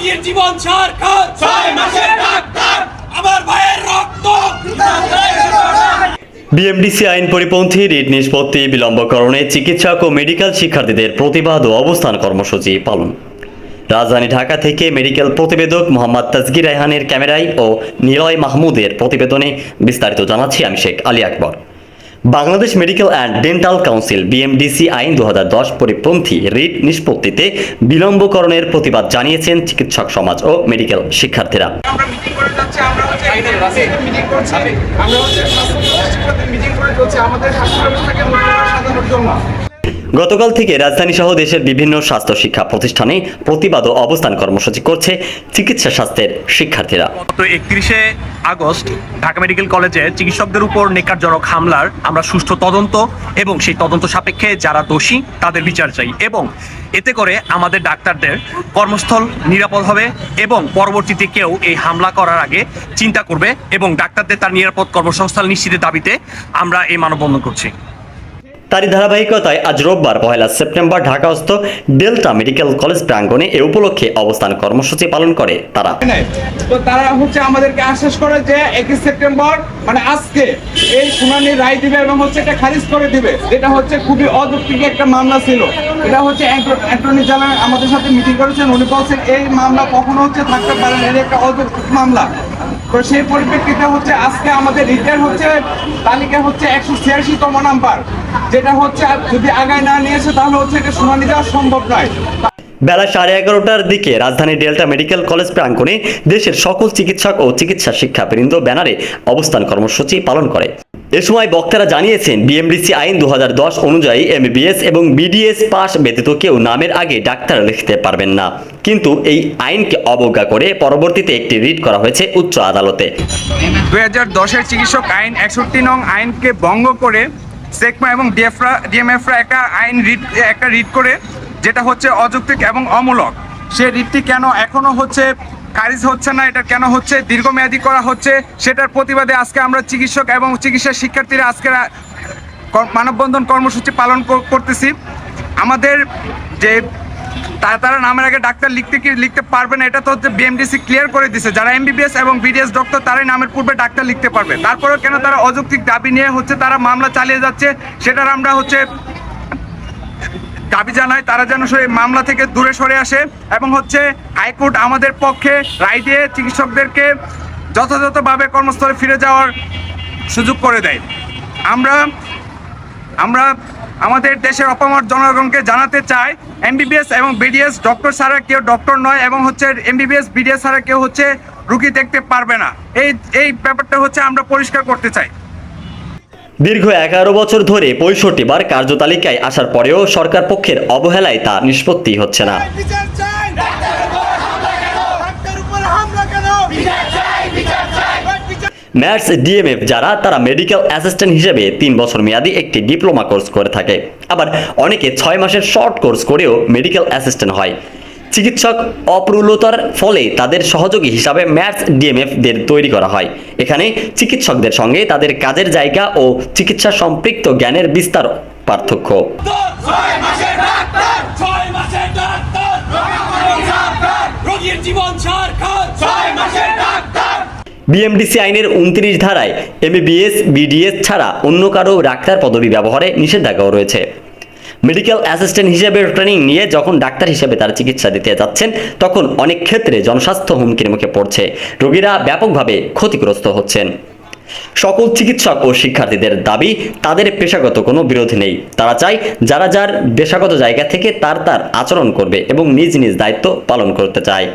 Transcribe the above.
রোগীর জীবন ছয় মাসের ডাক্তার আমার ভাইয়ের রক্ত। বিএমডিসি আইন পরিপন্থী রিট নিষ্পত্তি বিলম্বকরণে চিকিৎসক ও মেডিকেল শিক্ষার্থীদের প্রতিবাদ ও অবস্থান কর্মসূচি পালন। রাজধানী ঢাকা থেকে মেডিকেল প্রতিবেদক মোহাম্মদ তাজগির রায়হানের ক্যামেরায় ও নিলয় মাহমুদের প্রতিবেদনে বিস্তারিত জানাচ্ছি আমি Sheikh Ali Akbar. Bangladesh medical and dental council BMDC আইন দু হাজার দশ পরিপন্থী রিট নিষ্পত্তিতে বিলম্বকরণের প্রতিবাদ জানিয়েছেন চিকিৎসক সমাজ ও মেডিকেল শিক্ষার্থীরা। গতকাল থেকে রাজধানী সহ দেশের বিভিন্ন স্বাস্থ্য শিক্ষা প্রতিষ্ঠানে প্রতিবাদ ও অবস্থান কর্মসূচি করছে চিকিৎসা স্বাস্থ্যের শিক্ষার্থীরা। গত একত্রিশে আগস্ট ঢাকা মেডিকেল কলেজে চিকিৎসকদের উপর নেকারজনক হামলার আমরা সুষ্ঠু তদন্ত এবং সেই তদন্ত সাপেক্ষে যারা দোষী, তাদের বিচার চাই এবং এতে করে আমাদের ডাক্তারদের কর্মস্থল নিরাপদ হবে এবং পরবর্তীতে কেউ এই হামলা করার আগে চিন্তা করবে এবং ডাক্তারদের তার নিরাপদ কর্মসংস্থান নিশ্চিতের দাবিতে আমরা এই মানববন্ধন করছি। তারই ধারাবাহিকতায় আজ রোববার, পহেলা সেপ্টেম্বর, ঢাকাস্থ ডেল্টা মেডিকেল কলেজ প্রাঙ্গণে এ উপলক্ষে অবস্থান কর্মসূচি পালন করে তারা। তো তারা হচ্ছে আমাদেরকে আশ্বাস করে যে একই সেপ্টেম্বর মানে আজকে এই শুনানি রায় দিবে এবং হচ্ছে এটা খারিজ করে দিবে। এটা হচ্ছে খুবই অযৌক্তিক একটা মামলা ছিল। এটা হচ্ছে অ্যাটর্নি জেনারেল আমাদের সাথে মিটিং করেছেন। উনি বলছেন এই মামলা কখনো হচ্ছে থাকতে পারে না। এটা একটা অযৌক্তিক মামলা। তো সেই পরিপ্রেক্ষিতে হচ্ছে আজকে আমাদের রিটার্ন হচ্ছে তালিকা হচ্ছে একশো ছিয়াশিতম নাম্বার। যেটা হচ্ছে যদি আগায় না নিয়েছে তাহলে হচ্ছে এটা শুনানি দেওয়া সম্ভব নয়। বেলা সাড়ে এগারোটার দিকে রাজধানী ডেল্টা মেডিকেল কলেজ প্রাঙ্গণে দেশের সকল চিকিৎসক ও চিকিৎসা শিক্ষাবৃন্দ ব্যানারে অবস্থান কর্মসূচি পালন করে। এ সময় বক্তারা জানিয়েছেন বিএমডিসি আইন দু হাজার দশ অনুযায়ী এমবিবিএস এবং বিডিএস পাস ব্যতীত কেউ নামের আগে ডাক্তার লিখতে পারবেন না। কিন্তু এই আইনকে অবজ্ঞা করে পরবর্তীতে একটি রিট করা হয়েছে উচ্চ আদালতে। দুই হাজার দশের চিকিৎসক আইন একষট্টি নং আইনকে ভঙ্গ করে সেকমা এবং ডিএফরা, ডিএমএফরা একটা আইন রিট একটা রিট করে, যেটা হচ্ছে অযৌক্তিক এবং অমূলক। সে রিটটি কেন এখনও হচ্ছে কারিজ হচ্ছে না, এটা কেন হচ্ছে দীর্ঘমেয়াদী করা হচ্ছে, সেটার প্রতিবাদে আজকে আমরা চিকিৎসক এবং চিকিৎসা শিক্ষার্থীরা আজকে মানববন্ধন কর্মসূচি পালন করতেছি। আমাদের যে তারা নামের আগে ডাক্তার লিখতে কি লিখতে পারবে না, এটা তো হচ্ছে বিএমডিসি ক্লিয়ার করে দিছে। যারা এমবিবিএস এবং বিডিএস ডক্টর তারাই নামের পূর্বে ডাক্তার লিখতে পারবে। তারপরেও কেন তারা অযৌক্তিক দাবি নিয়ে হচ্ছে তারা মামলা চালিয়ে যাচ্ছে, সেটার আমরা হচ্ছে দাবি জানাই। তারা যেন সেই মামলা থেকে দূরে সরে আসে এবং হচ্ছে হাইকোর্ট আমাদের পক্ষে রায় দিয়ে চিকিৎসকদেরকে যথাযথভাবে কর্মস্থলে ফিরে যাওয়ার সুযোগ করে দেয়। আমরা আমরা আমাদের দেশের অপামর জনগণকে জানাতে চাই এমবিবিএস এবং বিডিএস। ডক্টর ছাড়া কেউ ডক্টর নয় এবং হচ্ছে এমবিবিএস, বিডিএস ছাড়া কেউ হচ্ছে রুগী দেখতে পারবে না। এই এই ব্যাপারটা হচ্ছে আমরা পরিষ্কার করতে চাই। দীর্ঘ এগারো বছর ধরে পঁয়ষট্টি বার কার্যতালিকায় আসার পরেও সরকার পক্ষের অবহেলায় তা নিষ্পত্তি হচ্ছে না বিচার চাই ডাক্তারের উপর হামলা কেন ডাক্তারের উপর হামলা কেন বিচার চাই বিচার চাই ম্যাথস ডিএমএফ যারা তারা মেডিকেল অ্যাসিস্ট্যান্ট হিসেবে তিন বছর মেয়াদী একটি ডিপ্লোমা কোর্স করে থাকে। আবার অনেকে ছয় মাসের শর্ট কোর্স করেও মেডিকেল অ্যাসিস্ট্যান্ট হয়। চিকিৎসক অপ্রুলতার ফলে তাদের সহযোগী হিসাবে ম্যাথস ডিএমএফদের তৈরি করা হয়। এখানে চিকিৎসকদের সঙ্গে তাদের কাজের জায়গা ও চিকিৎসা সম্পৃক্ত জ্ঞানের বিস্তার পার্থক্য। ছয় মাসের ডাক্তার মাসের ডাক্তার জীবন সারখাত ছয় মাসের ডাক্তার বিএমডিসি আইনের উনত্রিশ ধারায় এমবিবিএস, বিডিএস ছাড়া অন্য কারও ডাক্তার পদবি ব্যবহারে নিষেধাজ্ঞাও রয়েছে। মেডিকেল অ্যাসিস্ট্যান্ট হিসেবে ট্রেনিং নিয়ে যখন ডাক্তার হিসেবে তারা চিকিৎসা দিতে যাচ্ছেন, তখন অনেক ক্ষেত্রে জনস্বাস্থ্য হুমকির মুখে পড়ছে। রোগীরা ব্যাপকভাবে ক্ষতিগ্রস্ত হচ্ছেন। সকল চিকিৎসক ও শিক্ষার্থীদের দাবি, তাদের পেশাগত কোনো বিরোধ নেই। তারা চায়, যারা যার পেশাগত জায়গা থেকে তার তার আচরণ করবে এবং নিজ নিজ দায়িত্ব পালন করতে চায়।